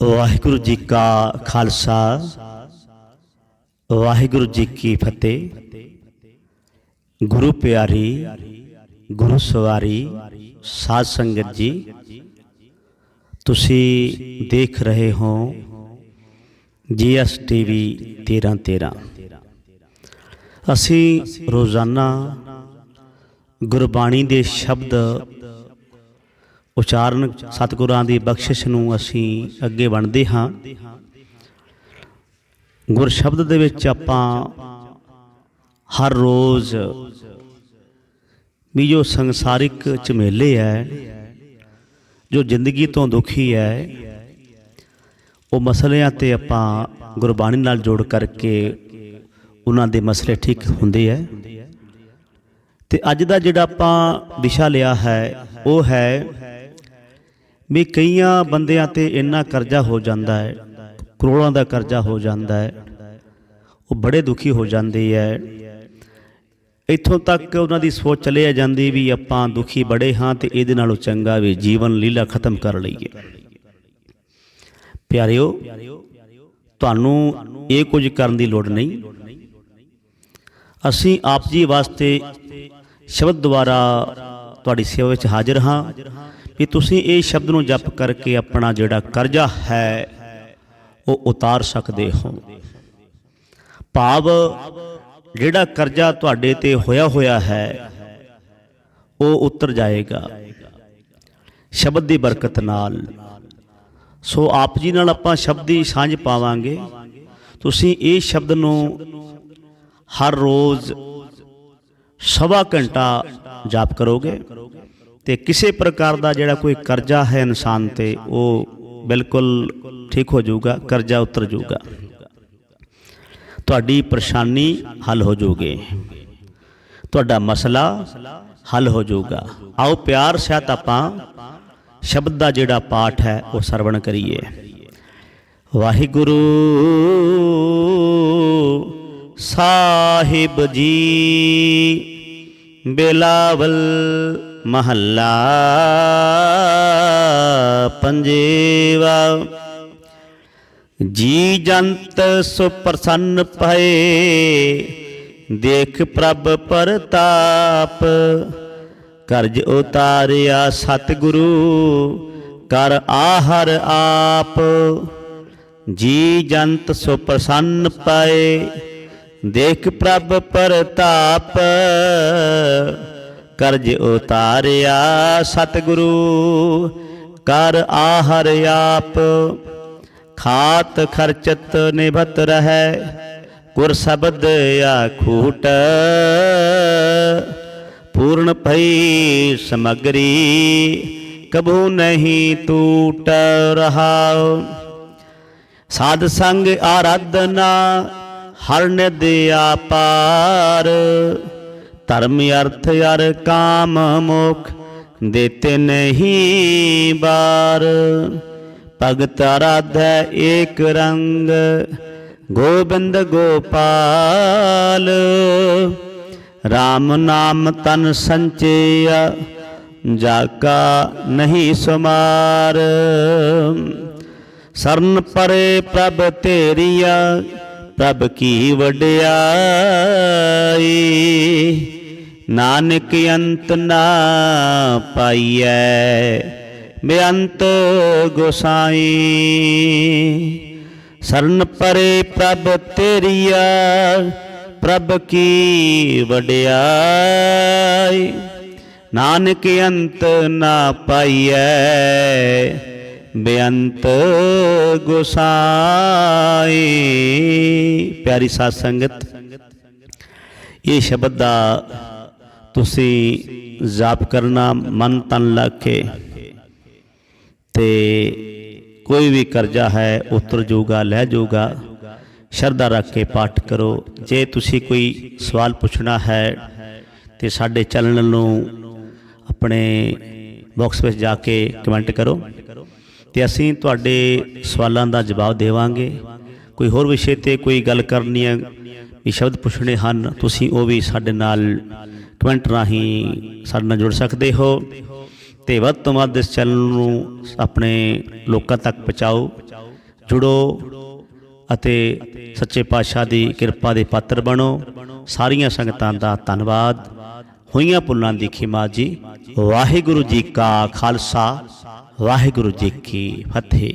ਵਾਹਿਗੁਰੂ ਜੀ ਕਾ ਖਾਲਸਾ, ਵਾਹਿਗੁਰੂ ਜੀ ਕੀ ਫਤਿਹ। ਗੁਰੂ ਪਿਆਰੀ, ਗੁਰੂ ਸਵਾਰੀ, ਸਾਧ ਸੰਗਤ ਜੀ, ਤੁਸੀਂ ਦੇਖ ਰਹੇ ਹੋ ਜੀਐਸ ਟੀਵੀ 1313 ਅਸੀਂ ਰੋਜ਼ਾਨਾ ਗੁਰਬਾਣੀ ਦੇ ਸ਼ਬਦ ਉਚਾਰਨ ਸਤਿਗੁਰਾਂ ਦੀ ਬਖਸ਼ਿਸ਼ ਨੂੰ ਅਸੀਂ ਅੱਗੇ ਵੰਡਦੇ ਹਾਂ। ਗੁਰ ਸ਼ਬਦ ਦੇ ਵਿੱਚ ਆਪਾਂ ਹਰ ਰੋਜ਼ ਵੀ ਜੋ ਸੰਸਾਰਿਕ ਝਮੇਲੇ ਹੈ ਜੋ ਜ਼ਿੰਦਗੀ ਤੋਂ ਦੁਖੀ ਹੈ ਉਹ ਮਸਲਿਆਂ ਤੇ ਆਪਾਂ ਗੁਰਬਾਣੀ ਨਾਲ ਜੋੜ ਕਰਕੇ ਉਹਨਾਂ ਦੇ ਮਸਲੇ ਠੀਕ ਹੁੰਦੇ ਹੈ ਤੇ ਅੱਜ ਦਾ ਜਿਹੜਾ ਆਪਾਂ ਵਿਸ਼ਾ ਲਿਆ ਹੈ, ਉਹ ਹੈ ਵੀ ਕਈਆਂ ਬੰਦਿਆਂ ਤੇ ਇੰਨਾ ਕਰਜ਼ਾ ਹੋ ਜਾਂਦਾ ਹੈ, ਕਰੋੜਾਂ ਦਾ ਕਰਜ਼ਾ ਹੋ ਜਾਂਦਾ ਹੈ, ਉਹ ਬੜੇ ਦੁਖੀ ਹੋ ਜਾਂਦੇ ਹੈ। ਇੱਥੋਂ ਤੱਕ ਉਹਨਾਂ ਦੀ ਸੋਚ ਚਲੇ ਜਾਂਦੀ ਵੀ ਆਪਾਂ ਦੁਖੀ ਬੜੇ ਹਾਂ ਤੇ ਇਹਦੇ ਨਾਲੋਂ ਚੰਗਾ ਵੀ ਜੀਵਨ ਲੀਲਾ ਖਤਮ ਕਰ ਲਈਏ। ਪਿਆਰਿਓ, ਤੁਹਾਨੂੰ ਇਹ ਕੁਝ ਕਰਨ ਦੀ ਲੋੜ ਨਹੀਂ। ਅਸੀਂ ਆਪ ਜੀ ਵਾਸਤੇ ਸ਼ਬਦ ਦੁਆਰਾ ਤੁਹਾਡੀ ਸੇਵਾ ਵਿੱਚ ਹਾਜ਼ਰ ਹਾਂ। ਵੀ ਤੁਸੀਂ ਇਹ ਸ਼ਬਦ ਨੂੰ ਜਪ ਕਰਕੇ ਆਪਣਾ ਜਿਹੜਾ ਕਰਜ਼ਾ ਹੈ, ਉਹ ਉਤਾਰ ਸਕਦੇ ਹੋ। ਭਾਵ ਜਿਹੜਾ ਕਰਜ਼ਾ ਤੁਹਾਡੇ ਤੇ ਹੋਇਆ ਹੋਇਆ ਹੈ, ਉਹ ਉਤਰ ਜਾਏਗਾ। ਸ਼ਬਦ ਦੀ ਬਰਕਤ ਨਾਲ। ਸੋ ਆਪ ਜੀ ਨਾਲ ਆਪਾਂ ਸ਼ਬਦ ਦੀ ਸਾਂਝ ਪਾਵਾਂਗੇ। ਤੁਸੀਂ ਇਹ ਸ਼ਬਦ ਨੂੰ ਹਰ ਰੋਜ਼ ਸਵਾ ਘੰਟਾ ਜਾਪ ਕਰੋਗੇ। ਤੇ ਕਿਸੇ ਪ੍ਰਕਾਰ ਦਾ ਜਿਹੜਾ ਕੋਈ ਕਰਜ਼ਾ ਹੈ ਇਨਸਾਨ ਤੇ, ਉਹ ਬਿਲਕੁਲ ਠੀਕ ਹੋ ਜਾਊਗਾ, ਕਰਜ਼ਾ ਉਤਰ ਜਾਊਗਾ। ਤੁਹਾਡੀ ਪਰੇਸ਼ਾਨੀ ਹੱਲ ਹੋ ਜਾਊਗੀ। ਤੁਹਾਡਾ ਮਸਲਾ ਹੱਲ ਹੋ ਜਾਊਗਾ। ਆਓ ਪਿਆਰ ਸਹਿਤ ਆਪਾਂ ਸ਼ਬਦ ਦਾ ਜਿਹੜਾ ਪਾਠ ਹੈ, ਉਹ ਸਰਵਣ ਕਰੀਏ। ਵਾਹਿਗੁਰੂ ਸਾਹਿਬ ਜੀ, ਬੇਲਾਵਲ ਮਹੱਲਾ ਪੰਜੇਵਾ। ਜੀ ਜੰਤ ਸੋ ਪ੍ਰਸੰਨ ਭਏ, ਦੇਖ ਪ੍ਰਭ ਪ੍ਰਤਾਪ। ਕਰਜ ਉਤਾਰਿਆ ਸਤਿਗੁਰੂ ਕਰ ਆਹਰ ਆਪ। ਜੀ ਜੰਤ ਸੋ ਪ੍ਰਸੰਨ ਪਏ ਦੇਖ ਪ੍ਰਭ ਪ੍ਰਤਾਪ। ਕਰਜ ਉਤਾਰਿਆ ਸਤਿਗੁਰੂ, ਕਰ ਆਹਰ ਆਪ। ਖਾਤ ਖਰਚਤ ਨਿਭਤ ਰਹੈ, ਗੁਰ ਸ਼ਬਦ ਆਖੂਟ ਪੂਰਨ ਭਈ ਸਮਗਰੀ, ਕਬੂ ਨਹੀਂ ਟੂਟ ਰਹਾਉ। ਸਾਧ ਸੰਗ ਆਰਾਧਨਾ ਹਰਨ ਨਿਦ ਆਪਾਰ ਧਰਮ ਅਰਥ ਅਰ ਕਾਮ ਮੁਖ ਦੇਤੇ ਨਹੀਂ ਬਾਰ। ਭਗਤ ਆਰਾਧੈ ਏਕ ਰੰਗ, ਗੋਬਿੰਦ ਗੋਪਾਲ। RAM ਨਾਮ ਤਨ ਸੰਚਿਆ, ਜਾਕਾ ਨਹੀਂ ਸੁਮਾਰ। ਸਰਨ ਪਰੇ ਪ੍ਰਭ ਤੇਰੀਆ, ਪ੍ਰਭ ਕੀ ਵਡਿਆਈ। ਨਾਨਕ ਅੰਤ ਨਾ ਪਾਈਐ, ਬੇਅੰਤ ਗੋਸਾਈ। ਸਰਨ ਪਰੇ ਪ੍ਰਭ ਤੇਰੀਆ, ਪ੍ਰਭ ਕੀ ਵਡਿਆਈ। ਨਾਨਕ ਅੰਤ ਨਾ ਪਾਈਐ, ਬੇਅੰਤ ਗੁਸਾਈ। ਪਿਆਰੀ ਸਾਧ ਸੰਗਤ, ਇਹ ਸ਼ਬਦ ਦਾ ਤੁਸੀਂ ਜਾਪ ਕਰਨਾ ਮਨ ਤਨ ਲਾ ਕੇ ਤੇ ਕੋਈ ਵੀ ਕਰਜ਼ਾ ਹੈ, ਉਤਰ ਜਾਊਗਾ, ਲੈ ਜਾਊਗਾ, ਸ਼ਰਧਾ ਰੱਖ ਕੇ ਪਾਠ ਕਰੋ। ਜੇ ਤੁਸੀਂ ਕੋਈ ਸਵਾਲ ਪੁੱਛਣਾ ਹੈ ਤੇ ਸਾਡੇ ਚੈਨਲ ਨੂੰ ਆਪਣੇ ਬਾਕਸ ਵਿੱਚ ਜਾ ਕੇ ਕਮੈਂਟ ਕਰੋ ਤੇ ਅਸੀਂ ਤੁਹਾਡੇ ਸਵਾਲਾਂ ਦਾ ਜਵਾਬ ਦੇਵਾਂਗੇ। ਕੋਈ ਹੋਰ ਵਿਸ਼ੇ ਤੇ ਕੋਈ ਗੱਲ ਕਰਨੀ ਹੈ, ਵੀ ਸ਼ਬਦ ਪੁੱਛਣੇ ਹਨ, ਤੁਸੀਂ ਉਹ ਵੀ ਸਾਡੇ ਨਾਲ ਕਮੈਂਟ ਰਾਹੀਂ ਸਾਡੇ ਨਾਲ ਜੁੜ ਸਕਦੇ ਹੋ ਤੇ ਵੱਧ ਤੋਂ ਵੱਧ ਇਸ ਚੈਨਲ ਨੂੰ ਆਪਣੇ ਲੋਕਾਂ ਤੱਕ ਪਹੁੰਚਾਓ, ਜੁੜੋ ਅਤੇ ਸੱਚੇ ਪਾਤਸ਼ਾਹ ਦੀ ਕਿਰਪਾ ਦੇ ਪਾਤਰ ਬਣੋ। ਸਾਰੀਆਂ ਸੰਗਤਾਂ ਦਾ ਧੰਨਵਾਦ। ਹੋਈਆਂ ਪੁੱਲਾਂ ਦੀ ਖਿਮਾ ਜੀ। ਵਾਹਿਗੁਰੂ ਜੀ ਕਾ ਖਾਲਸਾ, ਵਾਹਿਗੁਰੂ ਜੀ ਕੀ ਫਤਿਹ।